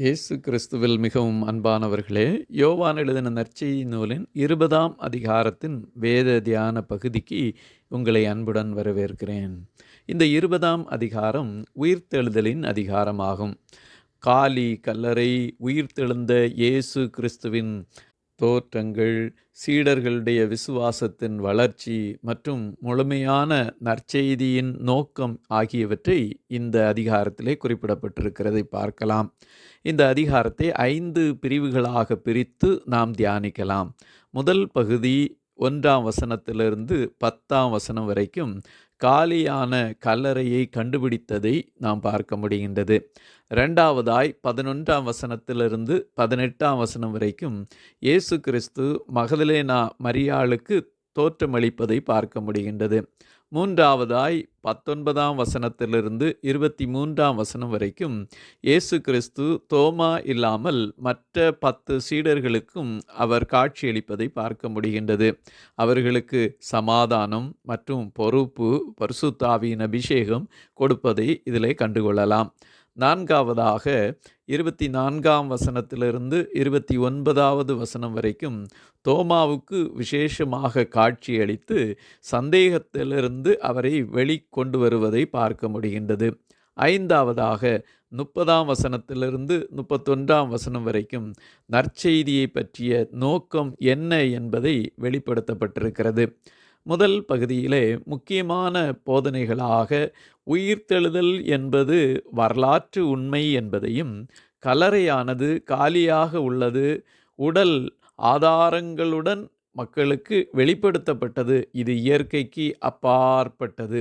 இயேசு கிறிஸ்துவில் மிகவும் அன்பானவர்களே யோவான் எழுதின நற்செய்தி நூலின் இருபதாம் அதிகாரத்தின் வேத தியான பகுதிக்கு உங்களை அன்புடன் வரவேற்கிறேன். இந்த இருபதாம் அதிகாரம் உயிர்த்தெழுதலின் அதிகாரமாகும். காலி கல்லறை உயிர்த்தெழுந்த இயேசு கிறிஸ்துவின் தோற்றங்கள் சீடர்களுடைய விசுவாசத்தின் வளர்ச்சி மற்றும் முழுமையான நற்செய்தியின் நோக்கம் ஆகியவற்றை இந்த அதிகாரத்திலே குறிப்பிடப்பட்டிருக்கிறதை பார்க்கலாம். இந்த அதிகாரத்தை ஐந்து பிரிவுகளாக பிரித்து நாம் தியானிக்கலாம். முதல் பகுதி ஒன்றாம் வசனத்திலிருந்து பத்தாம் வசனம் வரைக்கும் காலியான கல்லறையை கண்டுபிடித்ததை நாம் பார்க்க முடிகின்றது. ரெண்டாவதாய் பதினொன்றாம் வசனத்திலிருந்து பதினெட்டாம் வசனம் வரைக்கும் இயேசு கிறிஸ்து மகதலேனா மரியாளுக்கு தோற்றமளிப்பதை பார்க்க முடிகின்றது. மூன்றாவதாய் பத்தொன்பதாம் வசனத்திலிருந்து இருபத்தி மூன்றாம் வசனம் வரைக்கும் இயேசு கிறிஸ்து தோமா இல்லாமல் மற்ற பத்து சீடர்களுக்கும் அவர் காட்சியளிப்பதை பார்க்க முடிகின்றது. அவர்களுக்கு சமாதானம் மற்றும் பொறுப்பு பரிசுத்தாவியின் அபிஷேகம் கொடுப்பதை இதிலே கண்டுகொள்ளலாம். நான்காவதாக இருபத்தி நான்காம் வசனத்திலிருந்து இருபத்தி ஒன்பதாவது வசனம் வரைக்கும் தோமாவுக்கு விசேஷமாக காட்சியளித்து சந்தேகத்திலிருந்து அவரை வெளிக்கொண்டு வருவதை பார்க்க முடிகின்றது. ஐந்தாவதாக முப்பதாம் வசனத்திலிருந்து முப்பத்தொன்றாம் வசனம் வரைக்கும் நற்செய்தியை பற்றிய நோக்கம் என்ன என்பதை வெளிப்படுத்தப்பட்டிருக்கிறது. முதல் பகுதியிலே முக்கியமான போதனைகளாக உயிர்த்தெழுதல் என்பது வரலாற்று உண்மை என்பதையும் கலரையானது காலியாக உள்ளது உடல் ஆதாரங்களுடன் மக்களுக்கு வெளிப்படுத்தப்பட்டது இது இயற்கைக்கு அப்பாற்பட்டது.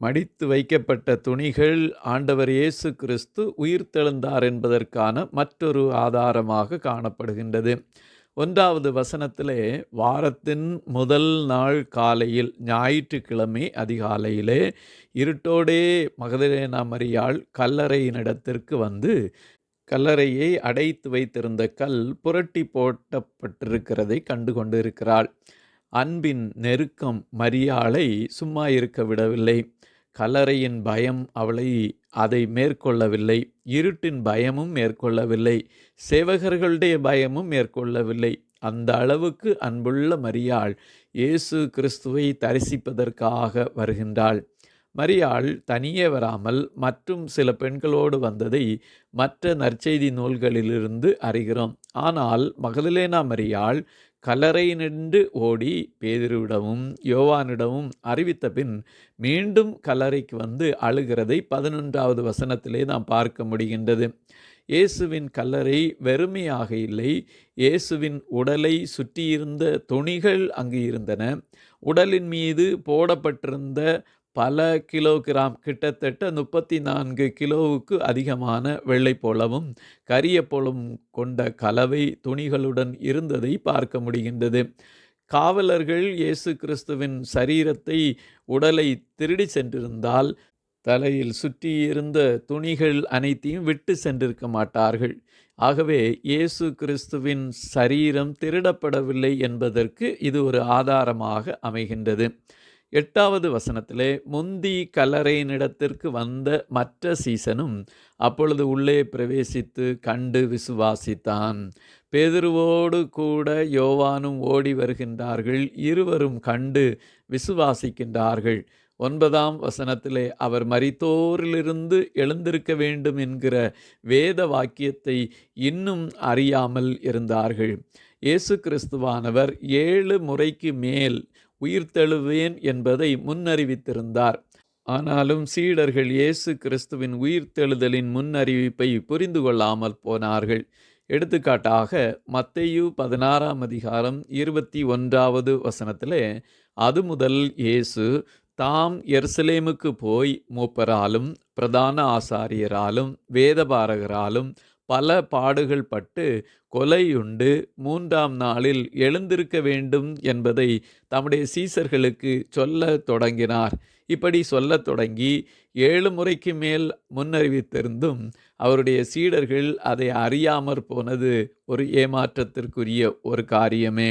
மடித்து வைக்கப்பட்ட துணிகள் ஆண்டவர் இயேசு கிறிஸ்து உயிர்த்தெழுந்தார் என்பதற்கான மற்றொரு ஆதாரமாக காணப்படுகின்றது. ஒன்றாவது வசனத்திலே வாரத்தின் முதல் நாள் காலையில் ஞாயிற்றுக்கிழமை அதிகாலையிலே இருட்டோடே மகதிரேனா மரியாள் கல்லறையினிடத்திற்கு வந்து கல்லறையை அடைத்து வைத்திருந்த கல் புரட்டி போட்டப்பட்டிருக்கிறதை கண்டு கொண்டிருக்கிறாள் அன்பின் நெருக்கம் மரியாளை சும்மா இருக்க விடவில்லை. கல்லறையின் பயம் அவளை அதை மேற்கொள்ளவில்லை. இருட்டின் பயமும் மேற்கொள்ளவில்லை. சேவகர்களுடைய பயமும் மேற்கொள்ளவில்லை. அந்த அளவுக்கு அன்புள்ள மரியாள் இயேசு கிறிஸ்துவை தரிசிப்பதற்காக வருகின்றாள். மரியாள் தனியே வராமல் மற்றும் சில பெண்களோடு வந்ததை மற்ற நற்செய்தி நூல்களிலிருந்து அறிகிறோம். ஆனால் மகதலேனா மரியாள் கல்லறை நின்று ஓடி பேதிருவிடமும் யோவானிடமும் அறிவித்த பின் மீண்டும் கல்லறைக்கு வந்து அழுகிறதை பதினொன்றாவது வசனத்திலே நாம் பார்க்க முடிகின்றது. இயேசுவின் கல்லறை வெறுமையாக இல்லை. இயேசுவின் உடலை சுற்றியிருந்த துணிகள் அங்கு இருந்தன. உடலின் மீது போடப்பட்டிருந்த பல கிலோகிராம் கிட்டத்தட்ட முப்பத்தி நான்கு கிலோவுக்கு அதிகமான வெள்ளைப்போளவும் கரியப்போளம் கொண்ட கலவை துணிகளுடன் இருந்ததை பார்க்க முடிகின்றது. காவலர்கள் இயேசு கிறிஸ்துவின் சரீரத்தை உடலை திருடி சென்றிருந்தால் தலையில் சுற்றியிருந்த துணிகள் அனைத்தையும் விட்டு சென்றிருக்க மாட்டார்கள். ஆகவே இயேசு கிறிஸ்துவின் சரீரம் திருடப்படவில்லை என்பதற்கு இது ஒரு ஆதாரமாக அமைகின்றது. எட்டாவது வசனத்திலே முந்தி கல்லறையினிடத்திற்கு வந்த மற்ற சீசனும் அப்பொழுது உள்ளே பிரவேசித்து கண்டு விசுவாசித்தான். பேதுருவோடு கூட யோவானும் ஓடி வருகின்றார்கள் இருவரும் கண்டு விசுவாசிக்கின்றார்கள். ஒன்பதாம் வசனத்திலே அவர் மரித்தோரிலிருந்து எழுந்திருக்க வேண்டும் என்கிற வேத வாக்கியத்தை இன்னும் அறியாமல் இருந்தார்கள். இயேசு கிறிஸ்துவானவர் ஏழு முறைக்கு மேல் உயிர்த்தெழுவேன் என்பதை முன்னறிவித்திருந்தார். ஆனாலும் சீடர்கள் இயேசு கிறிஸ்துவின் உயிர்த்தெழுதலின் முன்னறிவிப்பை புரிந்து கொள்ளாமல் போனார்கள். எடுத்துக்காட்டாக மத்தையு பதினாறாம் அதிகாரம் இருபத்தி ஒன்றாவது வசனத்திலே அது முதல் இயேசு தாம் எருசலேமுக்கு போய் மூப்பராலும் பிரதான ஆசாரியராலும் வேதபாரகராலும் பல பாடுகள் பட்டு கொலையுண்டு மூன்றாம் நாளில் எழுந்திருக்க வேண்டும் என்பதை தம்முடைய சீசர்களுக்கு சொல்ல தொடங்கினார். இப்படி சொல்லத் தொடங்கி ஏழு முறைக்கு மேல் முன்னறிவித்திருந்தும் அவருடைய சீடர்கள் அதை அறியாமற் போனது ஒரு ஏமாற்றத்திற்குரிய ஒரு காரியமே.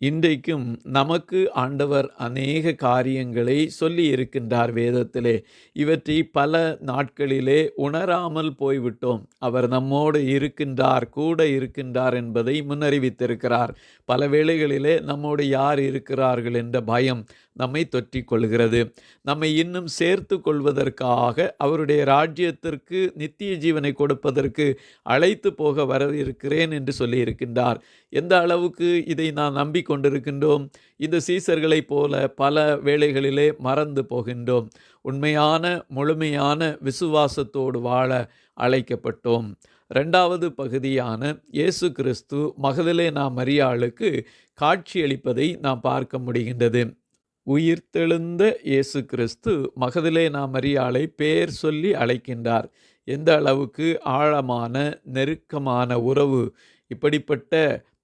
இன்றைக்கும் நமக்கு ஆண்டவர் அநேக காரியங்களை சொல்லி இருக்கின்றார் வேதத்திலே. இவற்றை பல நாட்களிலே உணராமல் போய்விட்டோம். அவர் நம்மோடு இருக்கின்றார் கூட இருக்கின்றார் என்பதை முன்னறிவித்திருக்கிறார். பல வேளைகளிலே நம்மோடு யார் இருக்கிறார்கள் என்ற பயம் நம்மை தொற்றி கொள்கிறது நம்மை இன்னும் சேர்த்து கொள்வதற்காக அவருடைய ராஜ்யத்திற்கு நித்திய ஜீவனை கொடுப்பதற்கு அழைத்து போக வர இருக்கிறேன் என்று சொல்லியிருக்கின்றார். எந்த அளவுக்கு இதை நாம் நம்பிக்கொண்டிருக்கின்றோம்? இந்த சீசர்களைப் போல பல வேளைகளிலே மறந்து போகின்றோம். உண்மையான முழுமையான விசுவாசத்தோடு வாழ அழைக்கப்பட்டோம். ரெண்டாவது பகுதியான இயேசு கிறிஸ்து மகதிலே நாம் மரியாளுக்கு காட்சியளிப்பதை நாம் பார்க்க முடிகின்றது. உயிர்த்தெழுந்த இயேசு கிறிஸ்து மகதிலே நாம் அறியாளை பேர் சொல்லி அழைக்கின்றார். எந்த அளவுக்கு ஆழமான நெருக்கமான உறவு இப்படிப்பட்ட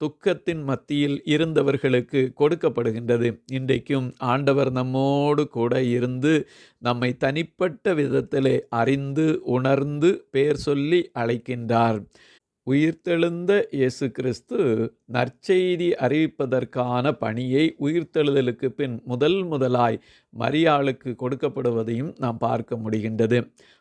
துக்கத்தின் மத்தியில் இருந்தவர்களுக்கு கொடுக்கப்படுகின்றது. இன்றைக்கும் ஆண்டவர் நம்மோடு கூட இருந்து நம்மை தனிப்பட்ட விதத்திலே அறிந்து உணர்ந்து பேர் சொல்லி அழைக்கின்றார். உயிர்த்தெழுந்த இயேசு கிறிஸ்து நற்செய்தி அறிவிப்பதற்கான பணியை உயிர்த்தெழுதலுக்கு பின் முதல் முதலாய் மரியாளுக்கு கொடுக்கப்படுவதையும் நாம் பார்க்க முடிகின்றது.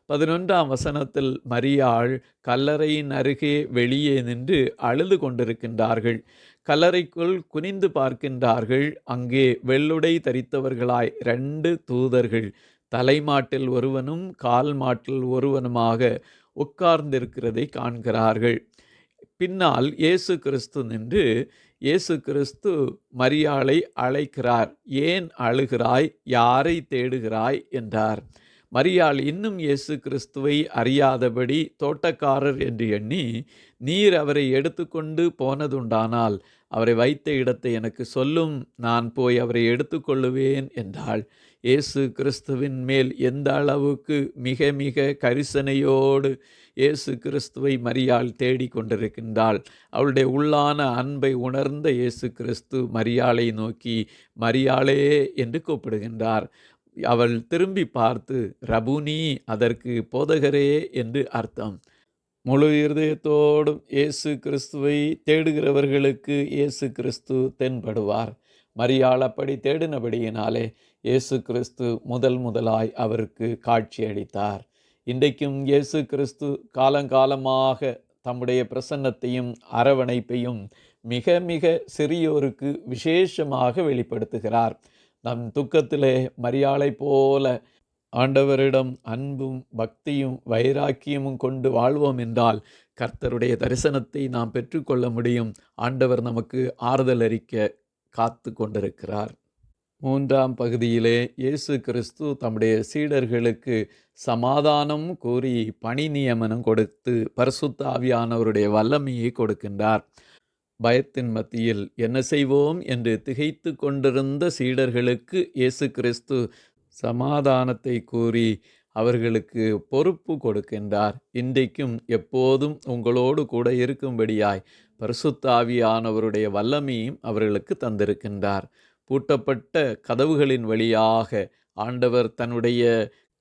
பதினொன்றாம் வசனத்தில் மரியாள் கல்லறையின் அருகே வெளியே நின்று அழுது கொண்டிருக்கின்றார்கள். கல்லறைக்குள் குனிந்து பார்க்கின்றார்கள். அங்கே வெள்ளுடை தரித்தவர்களாய் ரெண்டு தூதர்கள் தலைமாட்டில் ஒருவனும் கால் மாட்டில் ஒருவனுமாக உட்கார்ந்திருக்கிறதை காண்கிறார்கள். பின்னால் இயேசு கிறிஸ்து நின்று இயேசு கிறிஸ்து மரியாளை அழைக்கிறார். ஏன் அழுகிறாய்? யாரை தேடுகிறாய்? என்றார். மரியாள் இன்னும் இயேசு கிறிஸ்துவை அறியாதபடி தோட்டக்காரர் என்று எண்ணி நீர் அவரை எடுத்துக்கொண்டு போனதுண்டானால் அவரை வைத்த இடத்தை எனக்கு சொல்லும். நான் போய் அவரை எடுத்துக்கொள்ளுவேன் என்றாள். இயேசு கிறிஸ்துவின் மேல் எந்த அளவுக்கு மிக மிக கரிசனையோடு இயேசு கிறிஸ்துவை மரியாள் தேடிக்கொண்டிருக்கின்றாள் அவளுடைய உள்ளான அன்பை உணர்ந்த இயேசு கிறிஸ்து மரியாளை நோக்கி மரியாளே என்று கூப்பிடுகின்றார். அவள் திரும்பி பார்த்து ரபுனி அதற்கு போதகரே என்று அர்த்தம். முழு இருதயத்தோடும் இயேசு கிறிஸ்துவை தேடுகிறவர்களுக்கு இயேசு கிறிஸ்து தென்படுவார். மரியாள் அப்படி தேடினபடியினாலே இயேசு கிறிஸ்து முதல் முதலாய் அவருக்கு காட்சி அளித்தார். இன்றைக்கும் இயேசு கிறிஸ்து காலங்காலமாக தம்முடைய பிரசன்னத்தையும் அரவணைப்பையும் மிக மிக சிறியோருக்கு விசேஷமாக வெளிப்படுத்துகிறார். நம் துக்கத்திலே மரியாளை போல ஆண்டவரிடம் அன்பும் பக்தியும் வைராக்கியமும் கொண்டு வாழ்வோம் என்றால் கர்த்தருடைய தரிசனத்தை நாம் பெற்றுக்கொள்ள முடியும். ஆண்டவர் நமக்கு ஆறுதல் அறிக்க காத்து கொண்டிருக்கிறார். மூன்றாம் பகுதியிலே இயேசு கிறிஸ்து தம்முடைய சீடர்களுக்கு சமாதானம் கூறி பணி நியமனம் கொடுத்து பரிசுத்த ஆவியானவருடைய வல்லமையை கொடுக்கின்றார். பயத்தின் மத்தியில் என்ன செய்வோம் என்று திகைத்து கொண்டிருந்த சீடர்களுக்கு இயேசு கிறிஸ்து சமாதானத்தை கூறி அவர்களுக்கு பொறுப்பு கொடுக்கின்றார். இன்றைக்கும் எப்போதும் உங்களோடு கூட இருக்கும்படியாய் பரிசுத்தாவியானவருடைய வல்லமையும் அவர்களுக்கு தந்திருக்கின்றார். பூட்டப்பட்ட கதவுகளின் வழியாக ஆண்டவர் தன்னுடைய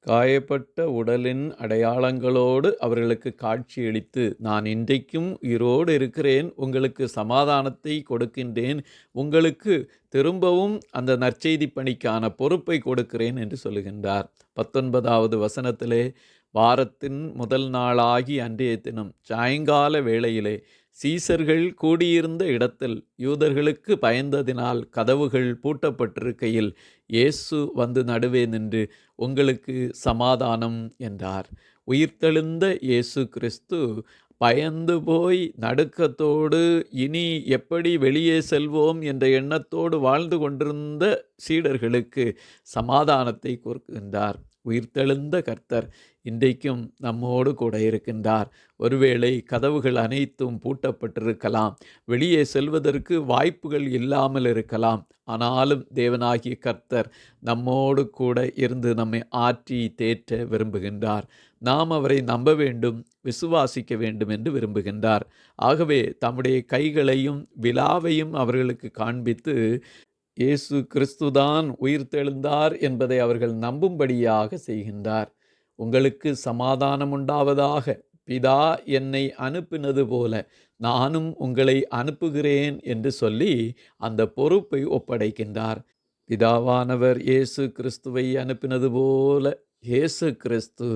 காயப்பட்ட உடலின் அடையாளங்களோடு அவர்களுக்கு காட்சியளித்து நான் இன்றைக்கும் உயிரோடு இருக்கிறேன் உங்களுக்கு சமாதானத்தை கொடுக்கின்றேன் உங்களுக்கு திரும்பவும் அந்த நற்செய்தி பணிக்கான பொறுப்பை கொடுக்கிறேன் என்று சொல்லுகின்றார். பத்தொன்பதாவது வசனத்திலே வாரத்தின் முதல் நாளாகி அன்றைய தினம் சாயங்கால வேளையிலே சீசர்கள் கூடியிருந்த இடத்தில் யூதர்களுக்கு பயந்ததினால் கதவுகள் பூட்டப்பட்டிருக்கையில் இயேசு வந்து நடுவே நின்று உங்களுக்கு சமாதானம் என்றார். உயிர்த்தெழுந்த இயேசு கிறிஸ்து பயந்து போய் நடுக்கத்தோடு இனி எப்படி வெளியே செல்வோம் என்ற எண்ணத்தோடு வாழ்ந்து கொண்டிருந்த சீடர்களுக்கு சமாதானத்தை கொடுக்கின்றார் உயிர்த்தெழுந்த கர்த்தர் இன்றைக்கும் நம்மோடு கூட இருக்கின்றார். ஒருவேளை கதவுகள் அனைத்தும் பூட்டப்பட்டிருக்கலாம். வெளியே செல்வதற்கு வாய்ப்புகள் இல்லாமல் இருக்கலாம். ஆனாலும் தேவனாகிய கர்த்தர் நம்மோடு கூட இருந்து நம்மை ஆற்றி தேற்ற விரும்புகின்றார். நாம் அவரை நம்ப வேண்டும் விசுவாசிக்க வேண்டும் என்று விரும்புகின்றார். ஆகவே தம்முடைய கைகளையும் விழாவையும் அவர்களுக்கு காண்பித்து இயேசு கிறிஸ்துதான் உயிர்த்தெழுந்தார் என்பதை அவர்கள் நம்பும்படியாக செய்கின்றார். உங்களுக்கு சமாதானம் உண்டாவதாக பிதா என்னை அனுப்பினது போல நானும் உங்களை அனுப்புகிறேன் என்று சொல்லி அந்த பொறுப்பை ஒப்படைக்கின்றார். பிதாவானவர் இயேசு கிறிஸ்துவை அனுப்பினது போல இயேசு கிறிஸ்து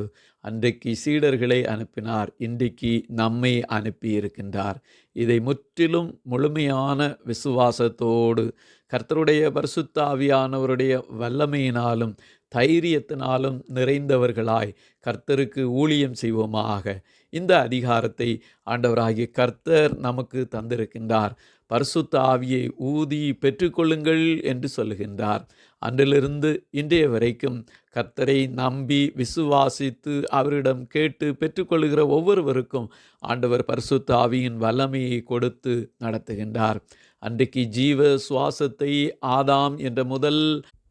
அன்றைக்கு சீடர்களை அனுப்பினார். இன்றைக்கு நம்மை அனுப்பி இருக்கின்றார் இதை முற்றிலும் முழுமையான விசுவாசத்தோடு கர்த்தருடைய பரிசுத்தாவியானவருடைய வல்லமையினாலும் தைரியத்தினாலும் நிறைந்தவர்களாய் கர்த்தருக்கு ஊழியம் செய்வோமாக. இந்த அதிகாரத்தை ஆண்டவராகிய கர்த்தர் நமக்கு தந்திருக்கின்றார். பரிசுத்த ஆவியை ஊதி பெற்றுக்கொள்ளுங்கள் என்று சொல்லுகின்றார். அன்றிலிருந்து இன்றைய வரைக்கும் கர்த்தரை நம்பி விசுவாசித்து அவரிடம் கேட்டு பெற்றுக்கொள்கிற ஒவ்வொருவருக்கும் ஆண்டவர் பரிசுத்த ஆவியின் வல்லமையை கொடுத்து நடத்துகின்றார். அன்றைக்கு ஜீவ சுவாசத்தை ஆதாம் என்ற முதல்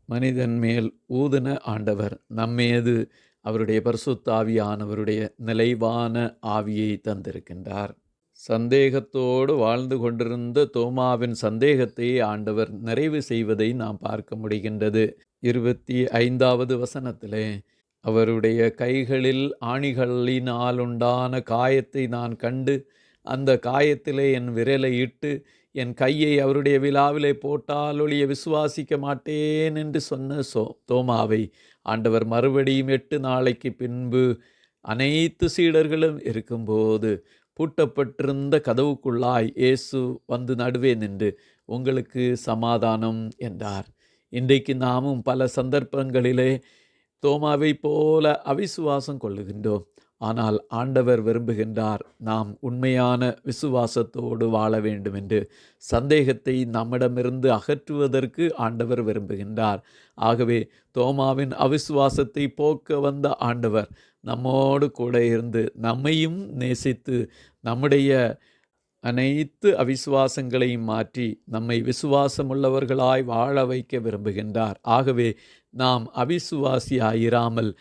மனிதன் மேல் ஊதின ஆண்டவர். நம்மேது அவருடைய பரிசுத்தாவியானவருடைய நிலைவான ஆவியை தந்திருக்கின்றார். சந்தேகத்தோடு வாழ்ந்து கொண்டிருந்த தோமாவின் சந்தேகத்தை ஆண்டவர் நிறைவு செய்வதை நாம் பார்க்க முடிகின்றது. இருபத்தி ஐந்தாவது வசனத்திலே அவருடைய கைகளில் ஆணிகளினால் உண்டான காயத்தை நான் கண்டு அந்த காயத்திலே என் விரலை இட்டு என் கையை அவருடைய விழாவிலே போட்டால் ஒழிய விசுவாசிக்க மாட்டேன் என்று சொன்ன சோ தோமாவை. ஆண்டவர் மறுபடியும் எட்டு நாளைக்கு பின்பு அனைத்து சீடர்களும் இருக்கும்போது பூட்டப்பட்டிருந்த கதவுக்குள்ளாய் இயேசு வந்து நடுவே நின்று உங்களுக்கு சமாதானம் என்றார். இன்றைக்கு நாமும் பல சந்தர்ப்பங்களிலே தோமாவை போல அவிசுவாசம் கொள்ளுகின்றோம். ஆனால் ஆண்டவர் விரும்புகின்றார் நாம் உண்மையான விசுவாசத்தோடு வாழ வேண்டும் என்று. சந்தேகத்தை நம்மிடமிருந்து அகற்றுவதற்கு ஆண்டவர் விரும்புகின்றார். ஆகவே தோமாவின் அவிசுவாசத்தை போக்க வந்த ஆண்டவர் நம்மோடு கூட இருந்து நம்மையும் நேசித்து நம்முடைய அனைத்து அவிசுவாசங்களையும் மாற்றி நம்மை விசுவாசமுள்ளவர்களாய் வாழ வைக்க விரும்புகின்றார். ஆகவே நாம் அவிசுவாசியாயிராமல்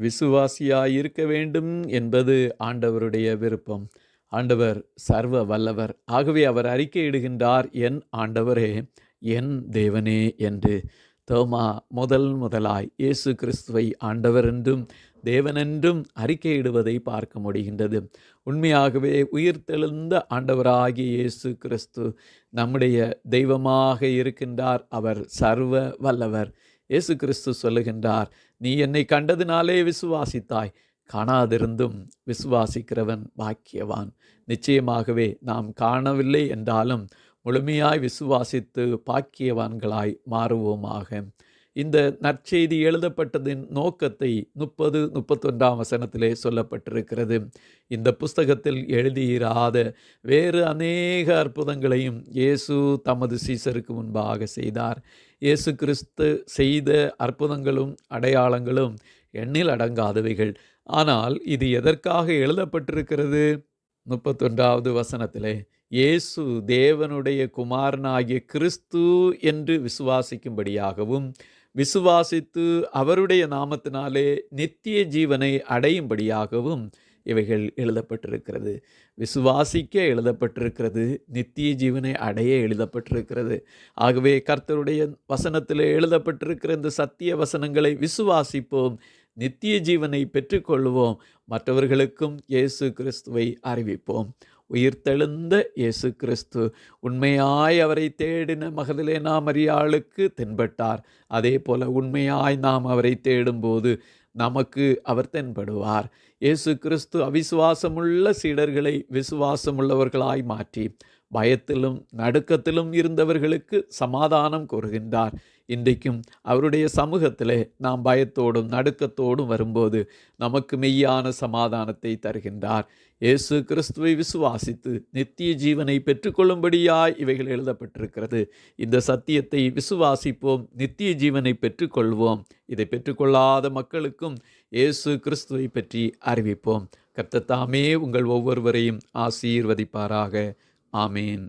விசுவாசியாய் இருக்க வேண்டும் என்பது ஆண்டவருடைய விருப்பம். ஆண்டவர் சர்வ வல்லவர். ஆகவே அவர் அறிக்கையிடுகின்றார் என் ஆண்டவரே என் தேவனே என்று. தோமா முதல் முதலாய் இயேசு கிறிஸ்துவை ஆண்டவர் என்றும் தேவனென்றும் அறிக்கையிடுவதை பார்க்க முடிகின்றது. உண்மையாகவே உயிர்த்தெழுந்த ஆண்டவராகிய இயேசு கிறிஸ்து நம்முடைய தெய்வமாக இருக்கின்றார். அவர் சர்வ வல்லவர். இயேசு கிறிஸ்து சொல்லுகின்றார் நீ என்னை கண்டதினாலே விசுவாசித்தாய். காணாதிருந்தும் விசுவாசிக்கிறவன் பாக்கியவான். நிச்சயமாகவே நாம் காணவில்லை என்றாலும் முழுமையாய் விசுவாசித்து பாக்கியவான்களாய் மாறுவோமாக. இந்த நற்செய்தி எழுதப்பட்டதின் நோக்கத்தை முப்பது முப்பத்தொன்றாம் வசனத்திலே சொல்லப்பட்டிருக்கிறது. இந்த புஸ்தகத்தில் எழுதியிராத வேறு அநேக அற்புதங்களையும் இயேசு தமது சீசருக்கு முன்பாக செய்தார். இயேசு கிறிஸ்து செய்த அற்புதங்களும் அடையாளங்களும் எண்ணில் அடங்காதவைகள். ஆனால் இது எதற்காக எழுதப்பட்டிருக்கிறது? முப்பத்தொன்றாவது வசனத்திலே இயேசு தேவனுடைய குமாரனாகிய கிறிஸ்து என்று விசுவாசிக்கும்படியாகவும் விசுவாசித்து அவருடைய நாமத்தினாலே நித்திய ஜீவனை அடையும்படியாகவும் இவைகள் எழுதப்பட்டிருக்கிறது. விசுவாசிக்க எழுதப்பட்டிருக்கிறது. நித்திய ஜீவனை அடைய எழுதப்பட்டிருக்கிறது. ஆகவே கர்த்தருடைய வசனத்தில் எழுதப்பட்டிருக்கிற இந்த சத்திய வசனங்களை விசுவாசிப்போம். நித்திய ஜீவனை பெற்றுக்கொள்வோம். மற்றவர்களுக்கும் இயேசு கிறிஸ்துவை அறிவிப்போம். உயிர்த்தெழுந்த இயேசு கிறிஸ்து உண்மையாய் அவரை தேடின மகதிலேனா மரியாளுக்கு தென்பட்டார். அதே போல உண்மையாய் நாம் அவரை தேடும்போது நமக்கு அவர் தென்படுவார். இயேசு கிறிஸ்து அவிசுவாசமுள்ள சீடர்களை விசுவாசமுள்ளவர்களாய் மாற்றி பயத்திலும் நடுக்கத்திலும் இருந்தவர்களுக்கு சமாதானம் கூறுகின்றார். இன்றைக்கும் அவருடைய சமூகத்தில் நாம் பயத்தோடும் நடுக்கத்தோடும் வரும்போது நமக்கு மெய்யான சமாதானத்தை தருகின்றார். இயேசு கிறிஸ்துவை விசுவாசித்து நித்திய ஜீவனை பெற்றுக்கொள்ளும்படியாய் இவைகள் எழுதப்பட்டிருக்கிறது. இந்த சத்தியத்தை விசுவாசிப்போம் நித்திய ஜீவனை பெற்றுக்கொள்வோம். இதை பெற்றுக்கொள்ளாத மக்களுக்கும் இயேசு கிறிஸ்துவை பற்றி அறிவிப்போம். கர்த்தத்தாமே உங்கள் ஒவ்வொருவரையும் ஆசீர்வதிப்பாராக. ஆமேன்.